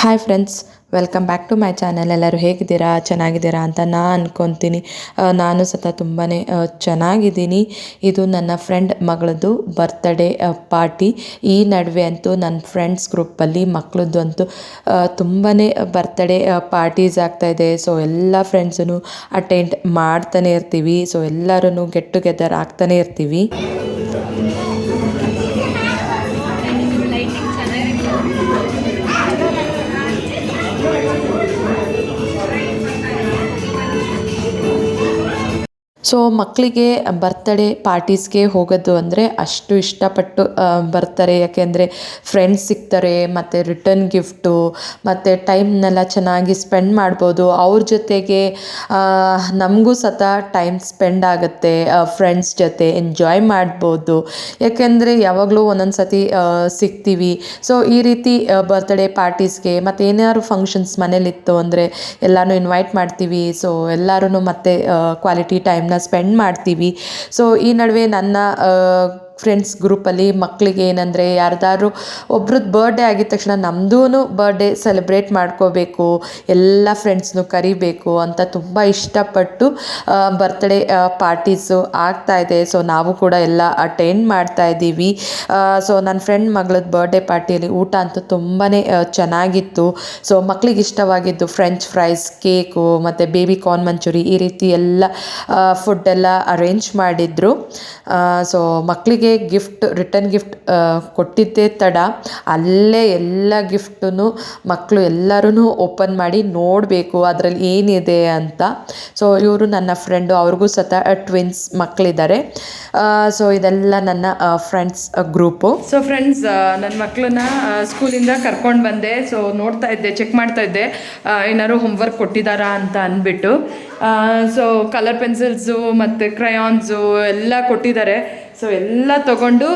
Hi friends welcome back to my channel ಎಲ್ಲರೂ ಹೇಗಿದ್ದೀರಾ? ಚೆನ್ನಾಗಿದ್ದೀರಾ ಅಂತ ನಾನು ಅಂದ್ಕೊತೀನಿ ನಾನು ಸತ ತುಂಬಾ ಚೆನ್ನಾಗಿದ್ದೀನಿ. ಇದು ನನ್ನ ಫ್ರೆಂಡ್ ಮಗಳದ್ದು ಬರ್ತ್ಡೇ ಪಾರ್ಟಿ ಈ ನಡುವೆ ಅಂತೂ ನನ್ನ ಫ್ರೆಂಡ್ಸ್ ಗ್ರೂಪಲ್ಲಿ ಮಕ್ಕಳದ್ದು ಅಂತೂ ತುಂಬಾ ಬರ್ತ್ಡೇ ಪಾರ್ಟೀಸ್ ಆಗ್ತಾಯಿದೆ ಸೊ ಎಲ್ಲ ಫ್ರೆಂಡ್ಸೂ ಅಟೆಂಡ್ ಮಾಡ್ತಾನೆ ಇರ್ತೀವಿ. ಸೊ ಎಲ್ಲರೂ ಗೆಟ್ ಟುಗೆದರ್ ಆಗ್ತಾನೆ ಇರ್ತೀವಿ. Thank you. ಸೊ ಮಕ್ಕಳಿಗೆ ಬರ್ತಡೇ ಪಾರ್ಟೀಸ್ಗೆ ಹೋಗೋದು ಅಂದರೆ ಅಷ್ಟು ಇಷ್ಟಪಟ್ಟು ಬರ್ತಾರೆ. ಯಾಕೆಂದರೆ ಫ್ರೆಂಡ್ಸ್ ಸಿಗ್ತಾರೆ, ಮತ್ತು ರಿಟರ್ನ್ ಗಿಫ್ಟು ಮತ್ತು ಟೈಮ್ನೆಲ್ಲ ಚೆನ್ನಾಗಿ ಸ್ಪೆಂಡ್ ಮಾಡ್ಬೋದು. ಅವ್ರ ಜೊತೆಗೆ ನಮಗೂ ಸತ ಟೈಮ್ ಸ್ಪೆಂಡ್ ಆಗುತ್ತೆ. ಫ್ರೆಂಡ್ಸ್ ಜೊತೆ ಎಂಜಾಯ್ ಮಾಡ್ಬೋದು. ಯಾಕೆಂದರೆ ಯಾವಾಗಲೂ ಒಂದೊಂದು ಸತಿ ಸಿಗ್ತೀವಿ. ಸೊ ಈ ರೀತಿ ಬರ್ತ್ಡೇ ಪಾರ್ಟೀಸ್ಗೆ ಮತ್ತು ಏನಾದ್ರು ಫಂಕ್ಷನ್ಸ್ ಮನೇಲಿತ್ತು ಅಂದರೆ ಎಲ್ಲನೂ ಇನ್ವೈಟ್ ಮಾಡ್ತೀವಿ. ಸೊ ಎಲ್ಲರೂ ಮತ್ತೆ ಕ್ವಾಲಿಟಿ ಟೈಮ್ನ ಸ್ಪೆಂಡ್ ಮಾಡ್ತೀವಿ. ಸೊ ಈ ನಡುವೆ ನನ್ನ ಫ್ರೆಂಡ್ಸ್ ಗ್ರೂಪಲ್ಲಿ ಮಕ್ಕಳಿಗೆ ಏನಂದರೆ ಯಾರ್ದಾದ್ರು ಒಬ್ರದ್ದು ಬರ್ಡೇ ಆಗಿದ ತಕ್ಷಣ ನಮ್ಮದೂ ಬರ್ಡೇ ಸೆಲೆಬ್ರೇಟ್ ಮಾಡ್ಕೋಬೇಕು, ಎಲ್ಲ ಫ್ರೆಂಡ್ಸ್ನು ಕರಿಬೇಕು ಅಂತ ತುಂಬ ಇಷ್ಟಪಟ್ಟು ಬರ್ತ್ಡೇ ಪಾರ್ಟೀಸು ಆಗ್ತಾ ಇದೆ. ಸೊ ನಾವು ಕೂಡ ಎಲ್ಲ ಅಟೆಂಡ್ ಮಾಡ್ತಾ ಇದ್ದೀವಿ. ಸೊ ನನ್ನ ಫ್ರೆಂಡ್ ಮಗಳದ್ದು ಬರ್ಡೇ ಪಾರ್ಟಿಯಲ್ಲಿ ಊಟ ಅಂತೂ ತುಂಬಾ ಚೆನ್ನಾಗಿತ್ತು. ಸೊ ಮಕ್ಕಳಿಗೆ ಇಷ್ಟವಾಗಿದ್ದು ಫ್ರೆಂಚ್ ಫ್ರೈಸ್ ಕೇಕು ಮತ್ತು ಬೇಬಿ ಕಾರ್ನ್ ಮಂಚೂರಿ ಈ ರೀತಿ ಎಲ್ಲ ಫುಡ್ಡೆಲ್ಲ ಅರೇಂಜ್ ಮಾಡಿದ್ರು. ಸೊ ಮಕ್ಕಳಿಗೆ ಗಿಫ್ಟ್ ರಿಟರ್ನ್ ಗಿಫ್ಟ್ ಕೊಟ್ಟಿದ್ದೇ ತಡ. ಅಲ್ಲೇ ಎಲ್ಲ ಗಿಫ್ಟನ್ನು ಮಕ್ಕಳು ಎಲ್ಲರೂ ಓಪನ್ ಮಾಡಿ ನೋಡಬೇಕು ಅದರಲ್ಲಿ ಏನಿದೆ ಅಂತ. ಸೊ ಇವರು ನನ್ನ ಫ್ರೆಂಡು ಅವ್ರಿಗೂ ಸತ ಟ್ವಿನ್ಸ್ ಮಕ್ಕಳಿದ್ದಾರೆ ಸೊ ಇದೆಲ್ಲ ನನ್ನ ಫ್ರೆಂಡ್ಸ್ ಗ್ರೂಪು ಸೊ ಫ್ರೆಂಡ್ಸ್ ನನ್ನ ಮಕ್ಕಳನ್ನ ಸ್ಕೂಲಿಂದ ಕರ್ಕೊಂಡು ಬಂದೆ. ಸೊ ನೋಡ್ತಾ ಇದ್ದೆ ಚೆಕ್ ಮಾಡ್ತಾ ಇದ್ದೆ. ಏನಾದ್ರು ಹೋಮ್ವರ್ಕ್ ಕೊಟ್ಟಿದ್ದಾರಾ ಅಂತ ಅಂದ್ಬಿಟ್ಟು. ಸೊ ಕಲರ್ ಪೆನ್ಸಿಲ್ಸು ಮತ್ತು ಕ್ರಯಾನ್ಸು ಎಲ್ಲ ಕೊಟ್ಟಿದ್ದಾರೆ. ಸೊ ಎಲ್ಲ ತಗೊಂಡು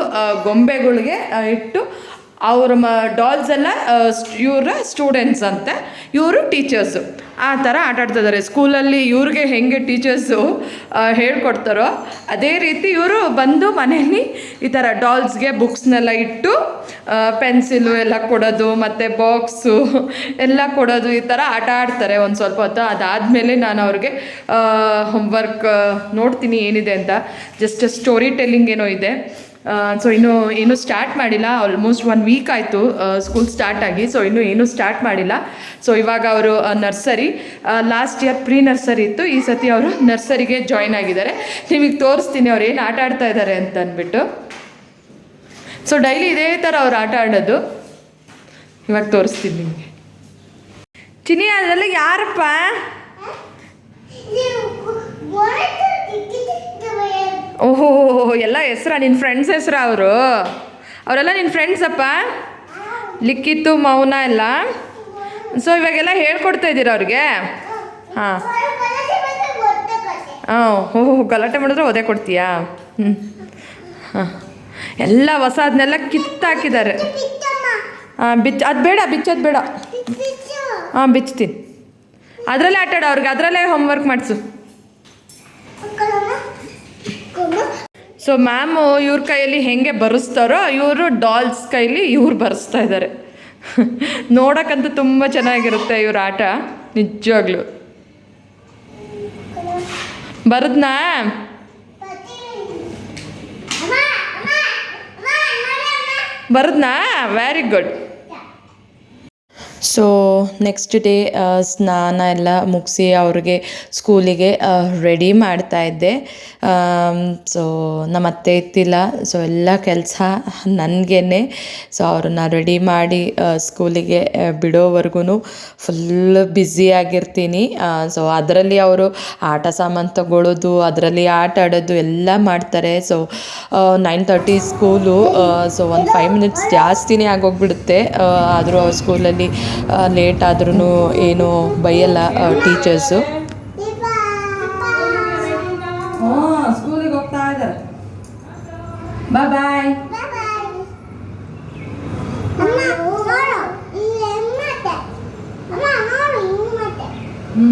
ಗೊಂಬೆಗಳಿಗೆ ಇಟ್ಟು ಅವ್ರ ಮ ಡಾಲ್ಸ್ ಎಲ್ಲ ಇವರ ಸ್ಟೂಡೆಂಟ್ಸ್ ಅಂತೆ. ಇವರು ಟೀಚರ್ಸು ಆ ಥರ ಆಟ ಆಡ್ತಾ ಇದ್ದಾರೆ ಸ್ಕೂಲಲ್ಲಿ ಇವ್ರಿಗೆ ಹೆಂಗೆ ಟೀಚರ್ಸು ಹೇಳ್ಕೊಡ್ತಾರೋ, ಅದೇ ರೀತಿ ಇವರು ಬಂದು ಮನೆಯಲ್ಲಿ ಈ ಥರ ಡಾಲ್ಸ್ಗೆ ಬುಕ್ಸ್ನೆಲ್ಲ ಇಟ್ಟು ಪೆನ್ಸಿಲು ಎಲ್ಲ ಕೊಡೋದು, ಮತ್ತು ಬಾಕ್ಸು ಎಲ್ಲ ಕೊಡೋದು ಈ ಥರ ಆಟ ಆಡ್ತಾರೆ ಒಂದು ಸ್ವಲ್ಪ ಹೊತ್ತು. ಅದಾದಮೇಲೆ ನಾನು ಅವ್ರಿಗೆ ಹೋಮ್ವರ್ಕ್ ನೋಡ್ತೀನಿ ಏನಿದೆ ಅಂತ. ಜಸ್ಟ್ ಸ್ಟೋರಿ ಟೆಲ್ಲಿಂಗ್ ಏನೋ ಇದೆ. ಸೊ ಇನ್ನೂ ಏನೂ ಸ್ಟಾರ್ಟ್ ಮಾಡಿಲ್ಲ ಆಲ್ಮೋಸ್ಟ್ ಒನ್ ವೀಕ್ ಆಯಿತು ಸ್ಕೂಲ್ ಸ್ಟಾರ್ಟ್ ಆಗಿ ಸೊ ಇನ್ನೂ ಏನೂ ಸ್ಟಾರ್ಟ್ ಮಾಡಿಲ್ಲ. ಸೊ ಇವಾಗ ಅವರು nursery last year pre nursery ಇತ್ತು, ಈ ಸತಿ ಅವರು ನರ್ಸರಿಗೆ ಜಾಯ್ನ್ ಆಗಿದ್ದಾರೆ. ನಿಮಗೆ ತೋರಿಸ್ತೀನಿ ಅವ್ರು ಏನು ಆಟ ಆಡ್ತಾ ಇದ್ದಾರೆ ಅಂತ ಅಂದ್ಬಿಟ್ಟು. ಸೊ ಡೈಲಿ ಇದೇ ಥರ ಅವ್ರು ಆಟ ಆಡೋದು. ಇವಾಗ ತೋರಿಸ್ತೀನಿ ನಿಮಗೆ. ಚಿನಿ ಅದರಲ್ಲಿ ಯಾರಪ್ಪ? ಓಹೋ, ಎಲ್ಲ ಹೆಸ್ರ ನಿನ್ನ ಫ್ರೆಂಡ್ಸ್ ಹೆಸ್ರ ಅವರು? ಅವರೆಲ್ಲ ನಿನ್ನ ಫ್ರೆಂಡ್ಸಪ್ಪ ಲಿಕ್ಕಿತ್ತು ಮೌನ ಎಲ್ಲ? ಸೊ ಇವಾಗೆಲ್ಲ ಹೇಳ್ಕೊಡ್ತಾ ಇದ್ದೀರ ಅವ್ರಿಗೆ? ಹಾಂ. ಹಾಂ ಓಹೋ ಗಲಾಟೆ ಮಾಡಿದ್ರೆ ಒದೆ ಕೊಡ್ತೀಯಾ? ಹ್ಞೂ ಹಾಂ. ಎಲ್ಲ ಹೊಸದನ್ನೆಲ್ಲ ಕಿತ್ತಾಕಿದ್ದಾರೆ ಹಾಂ, ಬಿಚ್ಚ, ಅದು ಬೇಡ ಬಿಚ್ಚೋದು ಬೇಡ. ಹಾಂ ಬಿಚ್ತೀನಿ ಅದರಲ್ಲೇ ಆಟಾಡ ಅವ್ರಿಗೆ, ಅದರಲ್ಲೇ ಹೋಮ್ವರ್ಕ್ ಮಾಡಿಸು. ಸೊ ಮ್ಯಾಮು ಇವ್ರ ಕೈಯಲ್ಲಿ ಹೆಂಗೆ ಬರೆಸ್ತಾರೋ ಇವರು ಡಾಲ್ಸ್ ಕೈಲಿ ಇವ್ರು ಬರೆಸ್ತಾ ಇದ್ದಾರೆ ನೋಡೋಕ್ಕಂತೂ ತುಂಬ ಚೆನ್ನಾಗಿರುತ್ತೆ ಇವ್ರ ಆಟ, ನಿಜವಾಗ್ಲು. ಬರದ್ನಾ? ಬರದ್ನಾ? Very good so next day ಸ್ನಾನ ಎಲ್ಲ ಮುಗಿಸಿ ಅವ್ರಿಗೆ ಸ್ಕೂಲಿಗೆ ರೆಡಿ ಮಾಡ್ತಾ ಇದ್ದೆ. ಸೊ ನಮ್ಮ ಅತ್ತೆ ಇತ್ತಿಲ್ಲ ಸೊ ಎಲ್ಲ ಕೆಲಸ ನನಗೇನೆ. ಸೊ ಅವ್ರನ್ನ ರೆಡಿ ಮಾಡಿ ಸ್ಕೂಲಿಗೆ ಬಿಡೋವರೆಗೂ ಫುಲ್ ಬ್ಯುಸಿಯಾಗಿರ್ತೀನಿ ಸೊ ಅದರಲ್ಲಿ ಅವರು ಆಟ ಸಾಮಾನು ತಗೊಳ್ಳೋದು ಅದರಲ್ಲಿ ಆಟ ಆಡೋದು ಎಲ್ಲ ಮಾಡ್ತಾರೆ. So nine thirty school so ಒಂದು ಫೈವ್ ಮಿನಿಟ್ಸ್ ಜಾಸ್ತಿನೇ ಆಗೋಗ್ಬಿಡುತ್ತೆ. ಆದರೂ ಅವ್ರ ಸ್ಕೂಲಲ್ಲಿ ಲೇಟ್ ಆದ್ರೂ ಏನು ಬೈಯಲ್ಲ ಟೀಚರ್ಸು ಹ್ಞೂ ಹೋಗ್ತಾ ಇದ್ದಾರೆ. ಬಾಯ್ ಬಾಯ್ ಹ್ಞೂ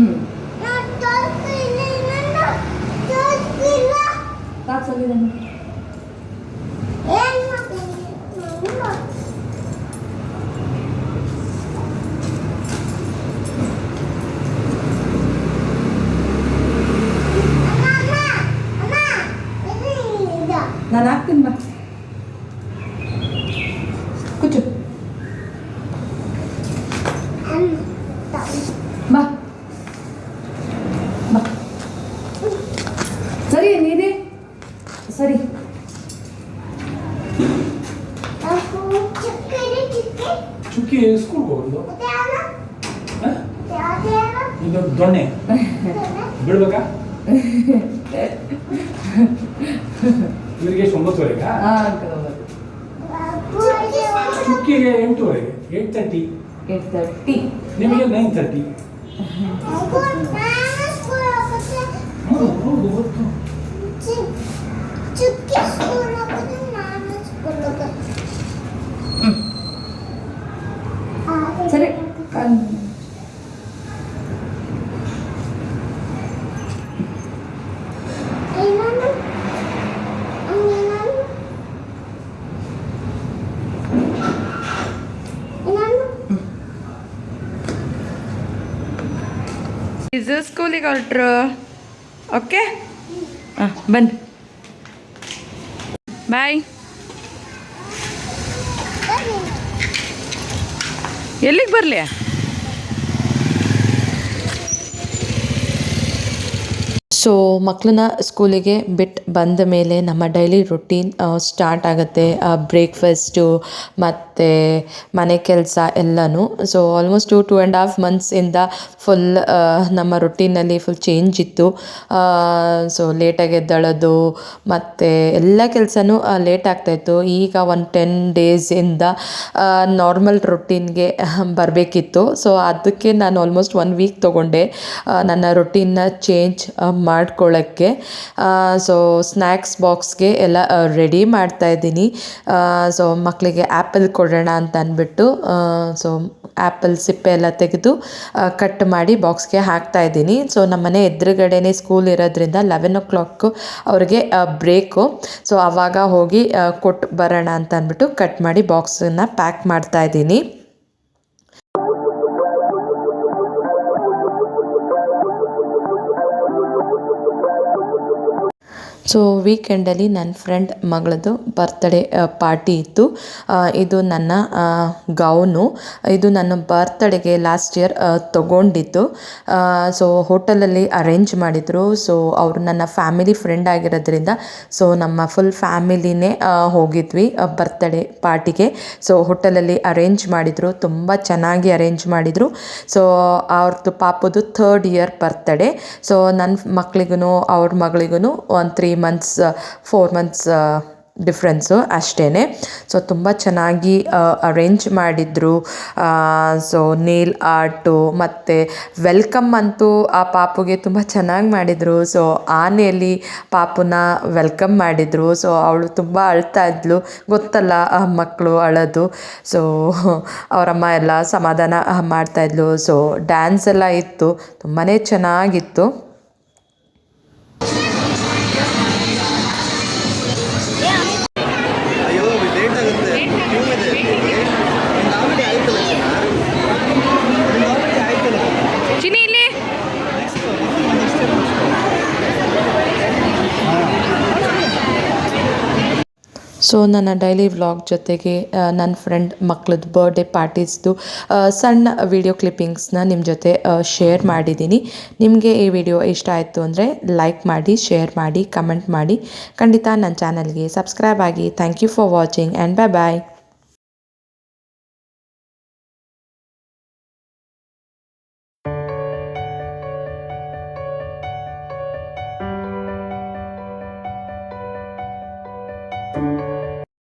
ನಾನು ಹಾಕ್ತೀನಿ ಬಾ ಕೂತು ಬಾ. ಬಾ. ಸರಿ ನೀನೆ? ಸರಿ. ಚುಕ್ಕಿ ಸ್ಕೂಲ್ಗೆ ಹೋಗೋದು? ಇದು ದೊಣ್ಣೆ. ಬಿಡ್ಬೇಕಾ? ಇವರಿಗೆ ಒಂಬತ್ತುವರೆಗಾ? ಚುಕ್ಕಿಗೆ ಎಂಟುವರೆಗೆ ಏಟ್ ತರ್ಟಿ ಏಟ್ ತರ್ಟಿ ನಿಮಗೆ ನೈನ್ ತರ್ಟಿ ಹೌದು ಗೊತ್ತು ಚುಕ್ಕಿ ಸ್ಕೂಲ್ ಹೋಗೋದು ನಾನು ಸ್ಕೂಲ್ ಹೋಗೋದು ಸರಿ ಏನಾನು ಏನಾನು ಏನಾನು ಇದು ಸ್ಕೂಲಿಗೆ ಹೊರಟ್ರು. ಓಕೆ ಹಾಂ ಬನ್ನಿ ಬಾಯ್ ಎಲ್ಲಿಗೆ ಬರಲಿ? ಸೊ ಮಕ್ಕಳನ್ನ ಸ್ಕೂಲಿಗೆ ಬಿಟ್ಟು ಬಂದ ಮೇಲೆ ನಮ್ಮ ಡೈಲಿ ರೊಟೀನ್ ಸ್ಟಾರ್ಟ್ ಆಗುತ್ತೆ. ಬ್ರೇಕ್ಫಾಸ್ಟು ಮತ್ತು ಮನೆ ಕೆಲಸ ಎಲ್ಲನೂ. So almost two two and half ಮಂತ್ಸಿಂದ full ನಮ್ಮ ರೊಟೀನಲ್ಲಿ ಫುಲ್ ಚೇಂಜ್ ಇತ್ತು. ಸೊ ಲೇಟಾಗಿ ಎದ್ದೇಳೋದು, ಮತ್ತು ಎಲ್ಲ ಕೆಲಸನೂ ಲೇಟ್ ಆಗ್ತಾಯಿತ್ತು ಈಗ ಒಂದು ಟೆನ್ ಡೇಸಿಂದ ನಾರ್ಮಲ್ ರೊಟೀನ್ಗೆ ಬರಬೇಕಿತ್ತು. ಸೊ ಅದಕ್ಕೆ ನಾನು ಆಲ್ಮೋಸ್ಟ್ ಒನ್ ವೀಕ್ ತೊಗೊಂಡೆ ನನ್ನ ರೊಟೀನ್ನ ಚೇಂಜ್ ಮಾಡ್ಕೊಳ್ಳೋಕ್ಕೆ ಸೊ ಸ್ನ್ಯಾಕ್ಸ್ ಬಾಕ್ಸ್ಗೆ ಎಲ್ಲ ರೆಡಿ ಮಾಡ್ತಾ ಇದ್ದೀನಿ. ಸೊ ಮಕ್ಕಳಿಗೆ ಆ್ಯಪಲ್ ಕೊಡೋಣ ಅಂತ ಅಂದ್ಬಿಟ್ಟು ಸೊ ಆ್ಯಪಲ್ ಸಿಪ್ಪೆ ಎಲ್ಲ ತೆಗೆದು ಕಟ್ ಮಾಡಿ ಬಾಕ್ಸ್ಗೆ ಹಾಕ್ತಾ ಇದ್ದೀನಿ. ಸೊ ನಮ್ಮನೆ ಎದುರುಗಡೆನೇ ಸ್ಕೂಲ್ ಇರೋದ್ರಿಂದ ಲೆವೆನ್ ಓ ಕ್ಲಾಕು ಅವ್ರಿಗೆ ಬ್ರೇಕು ಸೊ ಆವಾಗ ಹೋಗಿ ಕೊಟ್ಟು ಬರೋಣ ಅಂತ ಅಂದ್ಬಿಟ್ಟು ಕಟ್ ಮಾಡಿ ಬಾಕ್ಸನ್ನು ಪ್ಯಾಕ್ ಮಾಡ್ತಾ ಇದ್ದೀನಿ. ಸೊ ವೀಕೆಂಡಲ್ಲಿ ನನ್ನ ಫ್ರೆಂಡ್ ಮಗಳದ್ದು ಬರ್ತ್ಡೇ ಪಾರ್ಟಿ ಇತ್ತು. ಇದು ನನ್ನ ಗೌನು. ಇದು ನನ್ನ ಬರ್ತ್ಡೇಗೆ ಲಾಸ್ಟ್ ಇಯರ್ ತೊಗೊಂಡಿದ್ದು. ಸೊ ಹೋಟೆಲಲ್ಲಿ ಅರೇಂಜ್ ಮಾಡಿದರು. ಸೊ ಅವರು ನನ್ನ ಫ್ಯಾಮಿಲಿ ಫ್ರೆಂಡ್ ಆಗಿರೋದ್ರಿಂದ ಸೊ ನಮ್ಮ ಫುಲ್ ಫ್ಯಾಮಿಲಿನೇ ಹೋಗಿದ್ವಿ ಬರ್ತ್ಡೇ ಪಾರ್ಟಿಗೆ ಸೊ ಹೋಟೆಲಲ್ಲಿ ಅರೇಂಜ್ ಮಾಡಿದರು. ತುಂಬ ಚೆನ್ನಾಗಿ ಅರೇಂಜ್ ಮಾಡಿದರು. ಸೊ ಅವ್ರದ್ದು ಪಾಪದು ಥರ್ಡ್ ಇಯರ್ ಬರ್ತ್ಡೇ ಸೊ ನನ್ನ ಮಕ್ಳಿಗೂ ಅವ್ರ ಮಗಳಿಗೂ ಒಂದು three months four months difference ಅಷ್ಟೇ ಸೊ ತುಂಬ ಚೆನ್ನಾಗಿ ಅರೇಂಜ್ ಮಾಡಿದರು. ಸೊ ನೇಲ್ ಆರ್ಟು ಮತ್ತು ವೆಲ್ಕಮ್ ಅಂತೂ ಆ ಪಾಪುಗೆ ತುಂಬ ಚೆನ್ನಾಗಿ ಮಾಡಿದರು. ಸೊ ಆನೆಯಲ್ಲಿ ಪಾಪುನ ವೆಲ್ಕಮ್ ಮಾಡಿದರು. ಸೊ ಅವಳು ತುಂಬ ಅಳ್ತಾ ಇದ್ಲು. ಗೊತ್ತಲ್ಲ ಮಕ್ಕಳು ಅಳೋದು. ಸೊ ಅವರಮ್ಮ ಎಲ್ಲ ಸಮಾಧಾನ ಮಾಡ್ತಾಯಿದ್ಲು ಸೊ ಡ್ಯಾನ್ಸ್ ಎಲ್ಲ ಇತ್ತು. ತುಂಬಾ ಚೆನ್ನಾಗಿತ್ತು. ಸೊ ನನ್ನ ಡೈಲಿ ವ್ಲಾಗ್ ಜೊತೆಗೆ ನನ್ನ ಫ್ರೆಂಡ್ ಮಕ್ಕಳದ್ದು ಬರ್ಡೇ ಪಾರ್ಟೀಸ್ದು ಸಣ್ಣ ವಿಡಿಯೋ ಕ್ಲಿಪ್ಪಿಂಗ್ಸ್ನ ನಿಮ್ಮ ಜೊತೆ ಶೇರ್ ಮಾಡಿದ್ದೀನಿ ನಿಮಗೆ ಈ ವಿಡಿಯೋ ಇಷ್ಟ ಆಯಿತು ಅಂದರೆ ಲೈಕ್ ಮಾಡಿ ಶೇರ್ ಮಾಡಿ ಕಮೆಂಟ್ ಮಾಡಿ. ಖಂಡಿತ ನನ್ನ ಚಾನಲ್ಗೆ ಸಬ್ಸ್ಕ್ರೈಬ್ ಆಗಿ. Thank you for watching and bye bye